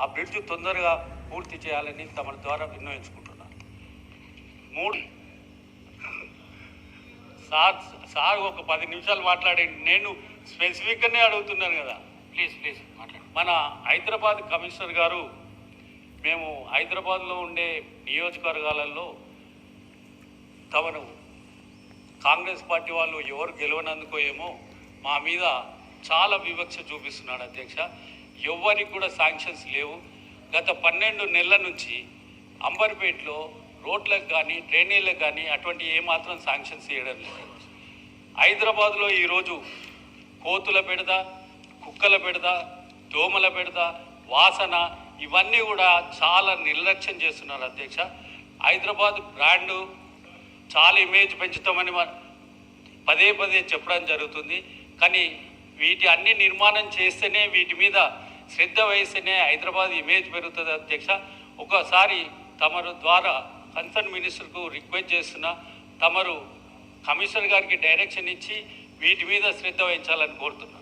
ఆ బ్రిడ్జ్ తొందరగా పూర్తి చేయాలని తమ ద్వారా విన్నవించుకుంటున్నాను. మూడు. సార్ సార్ ఒక పది నిమిషాలు మాట్లాడి నేను స్పెసిఫిక్గానే అడుగుతున్నాను కదా. ప్లీజ్ ప్లీజ్ మాట్లాడండి మన హైదరాబాద్ కమిషనర్ గారు మేము హైదరాబాద్లో ఉండే నియోజకవర్గాలలో తమను కాంగ్రెస్ పార్టీ వాళ్ళు ఎవరు గెలవనందుకో ఏమో మా మీద చాలా వివక్ష చూపిస్తున్నాడు అధ్యక్ష. ఎవరికి కూడా శాంక్షన్స్ లేవు. గత పన్నెండు నెలల నుంచి అంబర్పేటలో రోడ్లకు కానీ డ్రైనేజీలకు కానీ అటువంటి ఏమాత్రం శాంక్షన్స్ చేయడం లేదు. హైదరాబాద్లో ఈరోజు కోతుల బిడద కుక్కల బిడద దోమల బిడద వాసన ఇవన్నీ కూడా చాలా నిర్లక్ష్యం చేస్తున్నారు అధ్యక్ష. హైదరాబాద్ బ్రాండు చాలా ఇమేజ్ పెంచుతామని పదే పదే చెప్పడం జరుగుతుంది. కానీ వీటి అన్ని నిర్మాణం చేస్తేనే వీటి మీద శ్రద్ధ వయసునే హైదరాబాద్ ఇమేజ్ పెరుగుతుంది అధ్యక్ష. ఒకసారి తమరు ద్వారా కన్సర్న్ మినిస్టర్కు రిక్వెస్ట్ చేస్తున్న తమరు కమిషనర్ గారికి డైరెక్షన్ ఇచ్చి వీటి మీద శ్రద్ధ వహించాలని కోరుతున్నాను